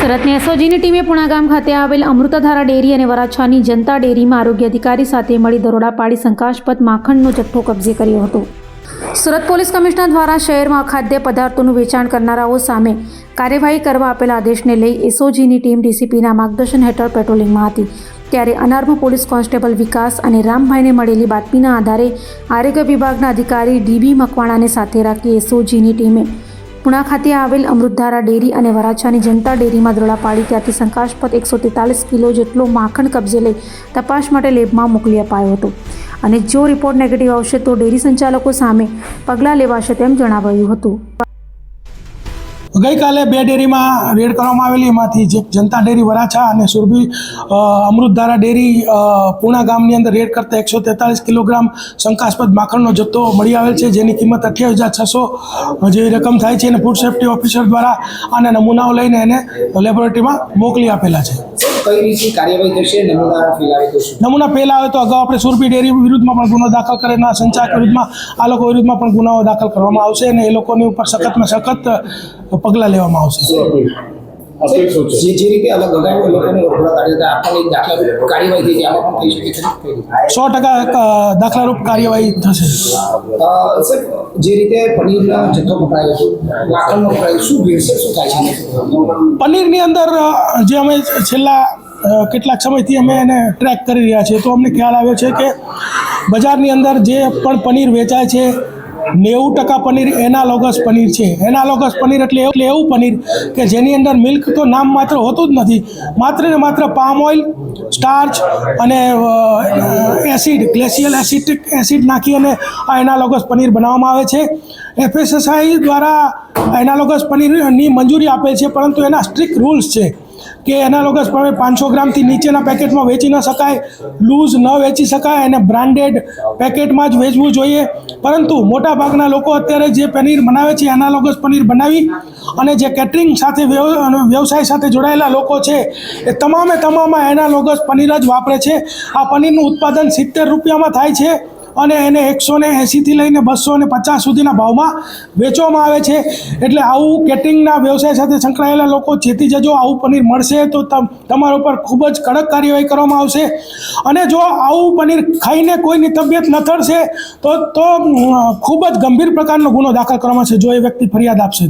સુરતની એસઓજીની ટીમે પુણા ગામ ખાતે આવેલ અમૃતધારા ડેરી અને વરાછાની જનતા ડેરીમાં આરોગ્ય અધિકારી સાથે મળી દરોડા પાડી શંકાસ્પદ માખણનો જથ્થો કબજે કર્યો હતો. સુરત પોલીસ કમિશનર દ્વારા શહેરમાં ખાદ્ય પદાર્થોનું વેચાણ કરનારાઓ સામે કાર્યવાહી કરવા આપેલા આદેશને લઈ એસઓજીની ટીમ ડીસીપીના માર્ગદર્શન હેઠળ પેટ્રોલિંગમાં હતી. ત્યારે અનાર્મ પોલીસ કોન્સ્ટેબલ વિકાસ અને રામભાઈને મળેલી બાતમીના આધારે આરોગ્ય વિભાગના અધિકારી ડીબી મકવાણાને સાથે રાખી એસઓજીની ટીમે પુણા ખાતે આવેલ અમૃતધારા ડેરી અને વરાછાની જનતા ડેરીમાં દરોડા પાડી ત્યાંથી શંકાસ્પદ એકસો તેતાલીસ કિલો જેટલો માખણ કબજે લઈ તપાસ માટે લેબમાં મોકલી અપાયો હતો. અને જો રિપોર્ટ નેગેટિવ આવશે તો ડેરી સંચાલકો સામે પગલાં લેવાશે તેમ જણાવાયું હતું. ગઈકાલે બે ડેરીમાં રેડ કરવામાં આવેલી. એમાંથી જે જનતા ડેરી વરાછા અને સુરભી અમૃતધારા ડેરી પૂણા ગામની અંદર રેડ કરતા એકસો તેતાલીસ કિલોગ્રામ શંકાસ્પદ માખણનો જથ્થો મળી આવેલ છે, જેની કિંમત અઠ્યાવીસ હજાર છસો જેવી રકમ થાય છે. અને ફૂડ સેફ્ટી ઓફિસર દ્વારા આના નમૂનાઓ લઈને એને લેબોરેટરીમાં મોકલી આપેલા છે. કઈ રીતની કાર્યવાહી થશે નમૂના ફેલાવે તો નમૂના પહેલા આવે તો અગાઉ આપણે સુરભી ડેરી વિરુદ્ધમાં પણ ગુનો દાખલ કરેલા સંચાલક વિરુદ્ધમાં આ લોકો વિરુદ્ધમાં પણ ગુનાઓ દાખલ કરવામાં આવશે અને એ લોકોની ઉપર સખતમાં સખત પગલાં લેવામાં આવશે. જે જે રીતે અલગ અગાઉ લોકોને ઓળખવા કાઢ્યા આપણને એક કાર્યવાહી થઈ છે આમાં પણ થઈ શકે છે. સો ટકા દાખલારૂપ કાર્યવાહી થશે. સર જે રીતે પનીરનો જથ્થો પકડાયો હતો માખણનો પકડાયો શું ભેળસેળ શું થાય છે? પનીરની અંદર જે અમે છેલ્લા કેટલાક સમયથી અમે એને ટ્રેક કરી રહ્યા છીએ તો અમને ખ્યાલ આવ્યો છે કે બજારની અંદર જે પણ પનીર વેચાય છે નેવું ટકા પનીર એનાલોગસ પનીર છે. એનાલોગસ પનીર એટલે એટલે એવું પનીર કે જેની અંદર મિલ્ક તો નામ માત્ર હોતું જ નથી. માત્ર ને માત્ર પામ ઓઇલ, સ્ટાર્ચ અને એસિડ, ગ્લેશિયલ એસિટિક એસિડ નાખી અને આ એનાલોગસ પનીર બનાવવામાં આવે છે. એફએસએસઆઈ દ્વારા એનાલોગસ પનીરની મંજૂરી આપે છે, પરંતુ એના સ્ટ્રિક્ટ રૂલ્સ છે. કે એનાલોગસ પનીર પાંચસો ગ્રામથી નીચેના પેકેટમાં વેચી ન શકાય, લૂઝ ન વેચી શકાય અને બ્રાન્ડેડ પેકેટમાં જ વેચવું જોઈએ. પરંતુ મોટાભાગના લોકો અત્યારે જે પનીર બનાવે છે, એનાલોગસ પનીર બનાવી અને જે કેટરિંગ સાથે વ્યવસાય સાથે જોડાયેલા લોકો છે, એ તમામે તમામ એનાલોગસ પનીર જ વાપરે છે. આ પનીરનું ઉત્પાદન સિત્તેર રૂપિયામાં થાય છે. અને એને એકસો ને એંસીથી લઈને બસો ને પચાસ સુધીના ભાવમાં વેચવામાં આવે છે. એટલે આવું કેટરિંગના વ્યવસાય સાથે સંકળાયેલા લોકો ચેતી જજો આવું પનીર મળશે તો તમ, તમારા ઉપર ખૂબ જ કડક કાર્યવાહી કરવામાં આવશે. અને જો આવું પનીર ખાઈને કોઈની તબિયત લથડશે તો તો ખૂબ જ ગંભીર પ્રકારનો ગુનો દાખલ કરવામાં આવશે. જો એ વ્યક્તિ ફરિયાદ આપશે